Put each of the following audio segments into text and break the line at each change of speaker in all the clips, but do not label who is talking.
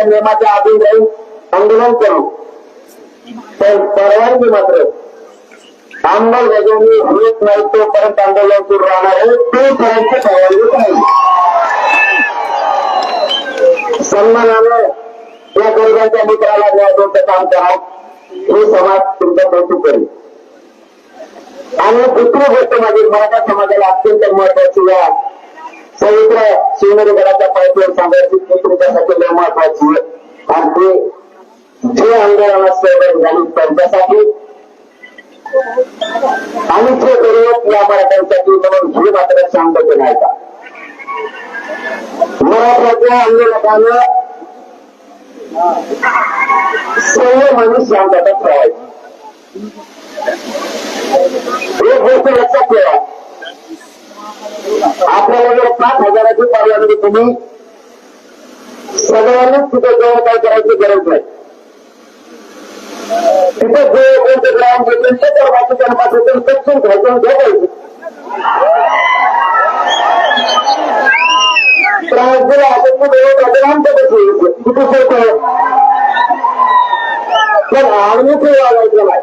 त्या नियमाच्या आधी जाऊन आंदोलन करू. पण परवानगी मात्र अंमलबजावणी होत नाही तोपर्यंत आंदोलन सुरू राहणार आहे. तोपर्यंत परवानगी नाही सन्मानानं या गरिबांच्या मित्राला न्याय द्यायचं काम करा. हे समाज तुमचं कौतुक करेल. आणि दुसरी गोष्ट माझी मराठा समाजाला अत्यंत महत्वाची या पवित्र शिवनेरी गडाच्या पायथ्यावर सांगायची ती तुमच्यासाठी लय महत्वाची आणि ते जे आंदोलनात सहभागी झाली त्यांच्यासाठी. आणि जे गरीब या मराठ्यांसाठी म्हणून हे मात्र शांत केलं आहे का मराठ्याच्या आंदोलकानं सर्व माणूस शांतता ठेवायची एक गोष्ट लक्षात ठेवा. आपल्याला जर पाच हजाराची परवानगी तुम्ही सगळ्यांनीच तिथे जाऊन काय करायची गरज नाही. तिथे जे कोणते ग्राम घेतील ते तर बाकीच्या पासून कच्चून घ्यायचं झोपायचं त्रास दिला तर तू आमच्या कसं तिथे सोपं पण आम्ही ते वागायचं नाही.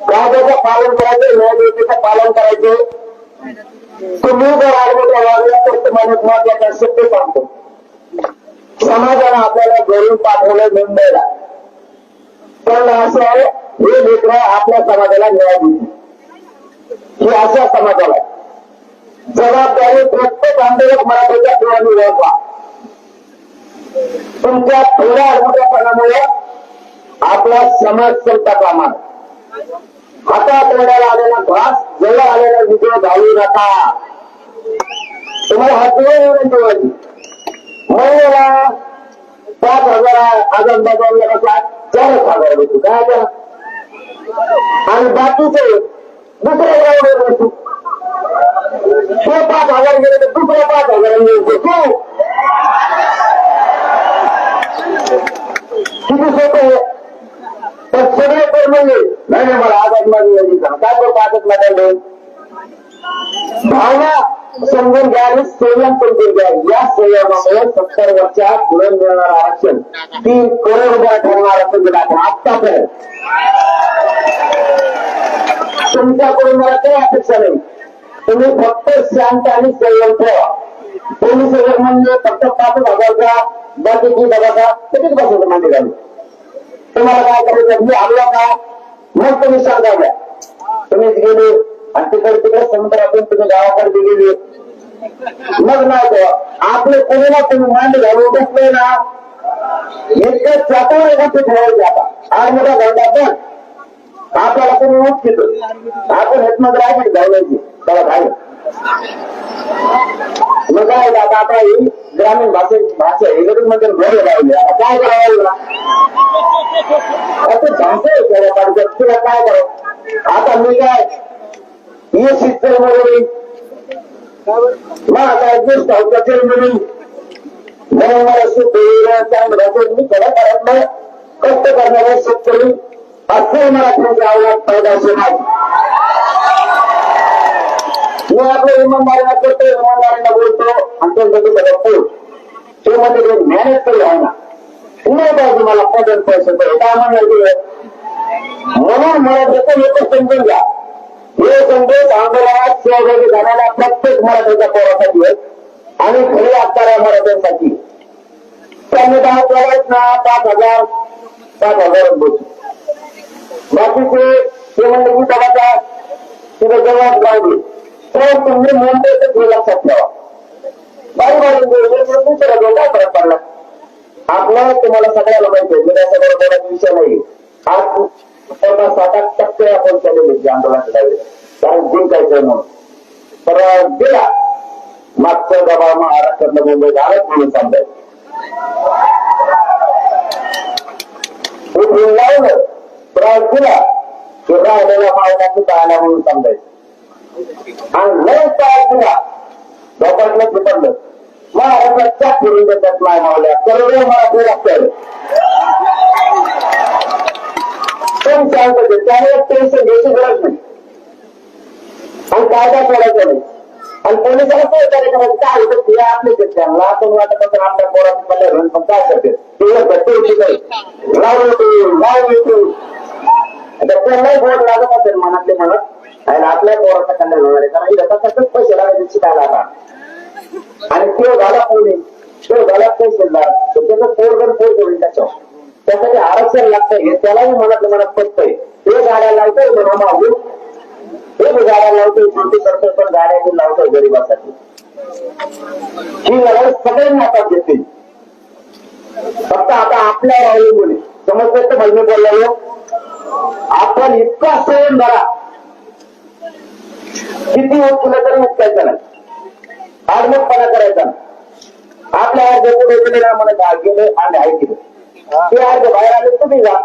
कायद्याचं पालन करायचं न्यायदेवतेचं पालन करायचं. तुम्ही जर आडवं वागला तर तुम्हाला महत्त्वाचा शब्द सांगतो. समाजानं आपल्याला घरून पाठवलं मुंबईला. पण असं आहे हे मित्र आपल्या समाजाला मिळाली देते ही अशा समाजाला जबाबदारी प्रत्येक आंदोलक मराठीच्या डोळ्यांनी ओळखा. तुमच्या थोड्या अडवट्यापणामुळे आपला समाज संपता कामा आता तोंडाला आलेला घास जवळ आलेला विजय घालू नका. तुम्हाला हात विनंती होती महिन्याला पाच हजार आजार बजावल्या कसा चारच हजार भेटू काय आता? आणि बाकीचे दुसरे ग्राउंड बसू. ते पाच हजार गेले तर दुसऱ्या पाच हजार तू किती सोपं आहे पण सगळे तर म्हणजे नाही नाही मला आदत मध्ये काय करतो आदत भावना समजून घ्या आणि संयम समजून घ्या या संयमामुळे सत्तर वर्षात पुढे मिळणार आरक्षण. तीन करोड रुपये ठरणार असं दिला आपण आत्तापर्यंत. तुमच्याकडून मला काही अपेक्षा नाही. तुम्ही फक्त शांत आणि संयम ठेवा. पोलीस वगैरे म्हणजे फक्त पाच हजारचा बाकीची बघाचा किती बसायचं मान्य घालू तुम्हाला काय करायचं? मी आलो का? मग तुम्ही सांगा द्या तुम्हीच गेले. आणि तिकडे तिकडे समुद्रातून तुम्ही गावाकडे गेले मग नाही आपले कोणी ना कोणी मांड घालून बसले ना इतकं चाटावर गोष्टी ठेवायचे आता? आज मोठा धंदा पण आपल्याला कोणी उठतो आपण हेच मग राहायची धावण्याची त्याला भाई मग काय आता? आता ही ग्रामीण भाषे भाषा इंग्रजी मध्ये घर लावली आता काय करावं असं भाषा आहे तुला काय करावं? आता मी काय ये शिक्षण म्हणून मग आता ऍडजस्ट होतं म्हणून म्हणून मला सुद्धा चांगलं भाषेत मी खरं करत नाही कष्ट करणारे शेतकरी असं मराठ्यांची आवड पैदाशी नाही मी आपल्या इमानदारीला करतो इमानदारीला बोलतो आणि त्यांच्यासाठी बघतो ते मध्ये ते मॅनेज तरी आहे ना नाही पाहिजे मला पदन पैसे तरी काय म्हणायचं म्हणून मला जसं लोक समजून घ्या हे संदेश आंदोलनात सहभागी झालेल्या प्रत्येक मराठ्याच्या पोरासाठी आणि खरी असणाऱ्या मराठ्यांसाठी त्यांनी काय करायचं ना पाच हजार पाच हजार बाकीचे ते म्हणले की बाबा तिथे जवळ राहू तर तुम्ही म्हणते तर लक्षात ठेवा बारी बारी दुसरा जो काय फरक पडला? आपलं तुम्हाला सगळ्याला माहिती आहे मी सगळं बोलायचा विषय नाही. आज पन्नास साठ टक्के आपण केलेले जे आंदोलन करावे कारण जिंकायचं म्हणून तर गेला मागचा दबाव महाराष्ट्रातलं मुंबई भारत म्हणून चाललंय उठून लावलं त्रास दिला की राहिलेल्या मावळ्याची पाहायला म्हणून समजायचं आणि लय त्रास दिला झोपाटलं झोपडलं महाराष्ट्रात त्या फिरून देतात नाही मावल्या सर्व मराठी लागतात पण सांगतो त्यामुळे टेन्शन घ्यायची गरज नाही आणि कायदा करायचा नाही. आणि पोलिसाला काय करायचं काय होतं ते आपले त्यांना आपण वाटत असं आपल्या पोराचं पल्ले घेऊन पण काय करते तेवढं घट्ट नाही लाव येतो लाव येतो. आता त्यांनाही बोर्ड लागत असेल मनातले म्हणत आणि आपल्या पोराचा कल्याण होणार आहे कारण इथं तसंच पैसे लागायचे शिकायला आता. आणि तो झाला पुणे तो झाला तहसीलदार. तर त्याचं पोरगण पोर होईल त्याच्यावर त्यासाठी आरक्षण लागतंय हे त्यालाही मनातल्या मनात पटतंय. ते गाड्या लावतोय म्हणून हे गाड्या लावतो शेवटी करतो पण गाड्या मी लावतो गरीबासाठी. ही लढाई सगळ्यांना हातात घेते फक्त आता आपल्या राहिली मुली समजते तर महिने बोललो आपण इतका संयम धरा. किती होत तुला तरी उठवायचं नाही आडमटपणा करायचा. नाही आपल्या अर्ज पुढे गेले गेले आणि ऐकले. ते अर्ज बाहेर आले तुम्ही जा.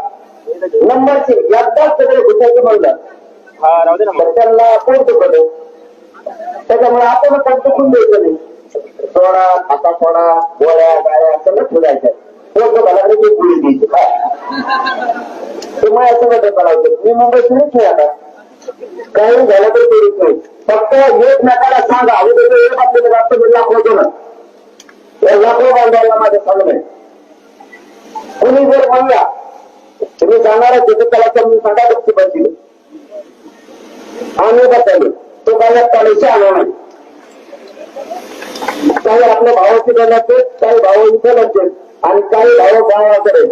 नंबरची एकदाच सगळे घुसायचे म्हणलं तर त्यांना कोण चुकत त्याच्यामुळे आपण पण चुकून द्यायचं नाही. सोडा आता सोडा गोळ्या गाळ्या सगळं ठेवायचं. पोट घाला ते पुढे द्यायचं काय ते मला करायचं मी मुंबईत नाही आता. काही झालं तर तेच नाही फक्त एकमेकाला सांगा. अगोदर एक आपल्याला जास्त मी लाख होतो ना या लाखो बांधायला माझं सांगणं आहे. कुणी जर म्हणला तुम्ही सांगणार तिथे त्याला तर मी सांगा बघते पाहिजे. आम्ही बदललो तो काही कॉलेजचे आलो नाही. काही आपल्या भावाची गणते काही भाव इथे लागते आणि काही भाव गावाकडे.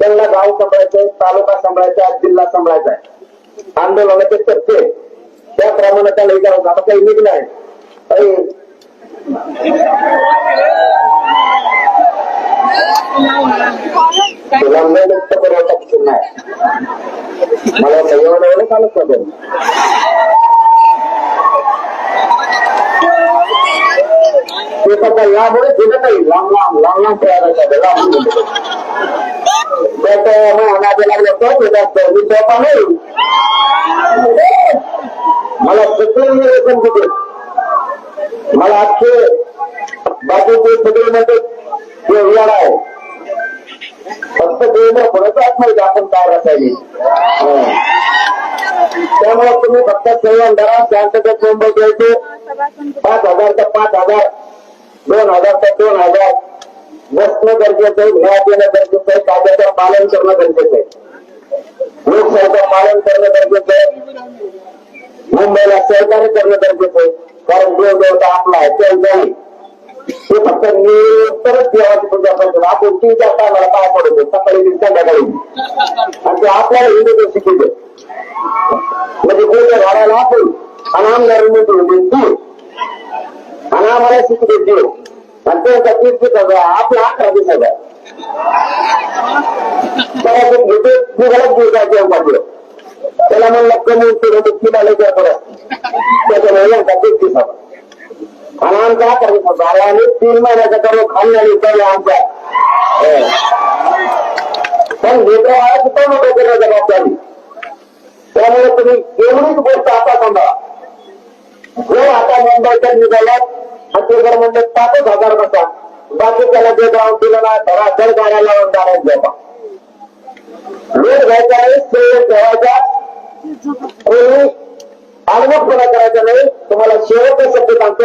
त्यांना गाव सांभाळायचंय तालुका सांभाळायचा जिल्हा सांभाळायचा आहे. आंदोलनाचे त्या त्याप्रमाणे त्याला विचारायचं आता काही निघणार आहे. काही तुला मला चालत लांब लांब लांब लांब तयार लांब त्याचं अनाजे लागलं तर येतात मी नाही मला सगळे निवेदन तिथे मला आजचे बाकीचे सगळे म्हणते ते विचार आहे. फक्त देणं कोणाचं नाही आपण काय रसायनी त्यामुळे तुम्ही फक्त सेवन धरा शांततेत मुंबई द्यायचे पाच हजार तर पाच हजार दोन हजार तर दोन हजार. बसणं गरजेचं आहे घरात येणं गरजेचं आहे कायद्याचं पालन करणं गरजेचं आहे. लोकशाहीचं पालन करणं गरजेचं आहे. मुंबईला सहकार्य करणं गरजेचं आहे. कारण जो देवता आपला आहे ते नाही हे फक्त निरंतरच देवाची पूजा करतो. आपण तीनच्या टायमाला पाय पडतो. सकाळी संध्याकाळी. आणि ते आपल्याला हिंदू शिकवले म्हणजे कोणत्या झाडाला आपण अनामदार म्हणजे तू आणि आम्हाला शिकवते देव आणि त्यांचा तीर्थ दिवसाचा आपला अकरा दिवसाचा. त्याला ते घेते त्याला म्हणलं कमी केलं तिला लय परत त्याच्यामुळे यांचा तीस आमचा अकरा दिवसाचा आहे तीन महिन्याचा करून खाल्ल्याने चालू आमच्या. पण लेकरं आहे पण मोठं करणं जबाबदारी त्यामुळे तुम्ही एवढीच गोष्ट आता समजा जो आता मुंबईच्या निघाल्यात आणि म्हणजे पाचच हजार बसा बाकी त्याला जे जाऊन दिलं ना धरा दर गाड्याला लावून जाण्यात जेव्हा वेळ घ्यायचा आहे सेव ठेवायचा. कोणी आडवटपणा करायचा नाही. तुम्हाला शेवटचा शब्द सांगतो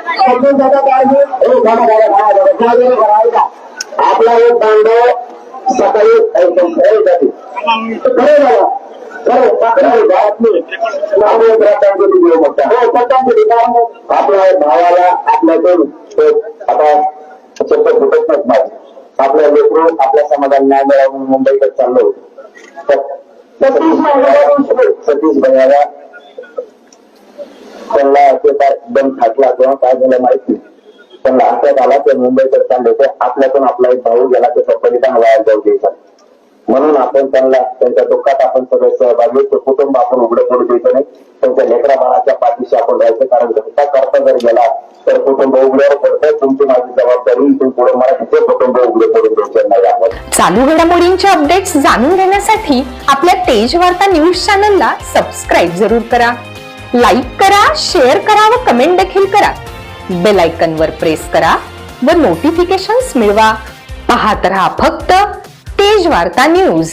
सकाळी एकदम खरं जाते. हो, आपल्या भावाला आपल्याकडून आता शब्द फुटत नाहीत माझे आपल्या लेकरू आपल्या समाजाला न्याय मिळावून मुंबईकडे चाललो होतो. सतीश भैया सतीश भैयाला पडला ते काय एकदम थाटला किंवा काय झालं माहिती पण हातात आला ते मुंबईकडे चालले आपल्यातून आपला एक भाऊ गेला त्याचा बलिदान वाया जाऊ द्यायचा. म्हणून आपण त्यांना त्यांच्या दुःखात आपण सगळे सहभागी ते कुटुंब आपण उघडं पडू द्यायचं नाही. त्यांच्या लेकरा बाळाच्या पाठीशी आपण राहायचं कारण धक्का करता जर गेला तर कुटुंब उघड्यावर पडतं. तुमची माझी जबाबदारी इथून पुढे मराठीचे कुटुंब उघडे करून द्यायचे नाही आपण.
चालू घडामोडींचे अपडेट्स जाणून घेण्यासाठी आपल्या तेज वार्ता न्यूज चॅनलला सबस्क्राईब जरूर करा. लाईक करा शेअर करा व कमेंट देखील करा. बेल आयकन वर प्रेस करा व नोटिफिकेशन्स मिळवा. पाहत रहा फक्त तेज वार्ता न्यूज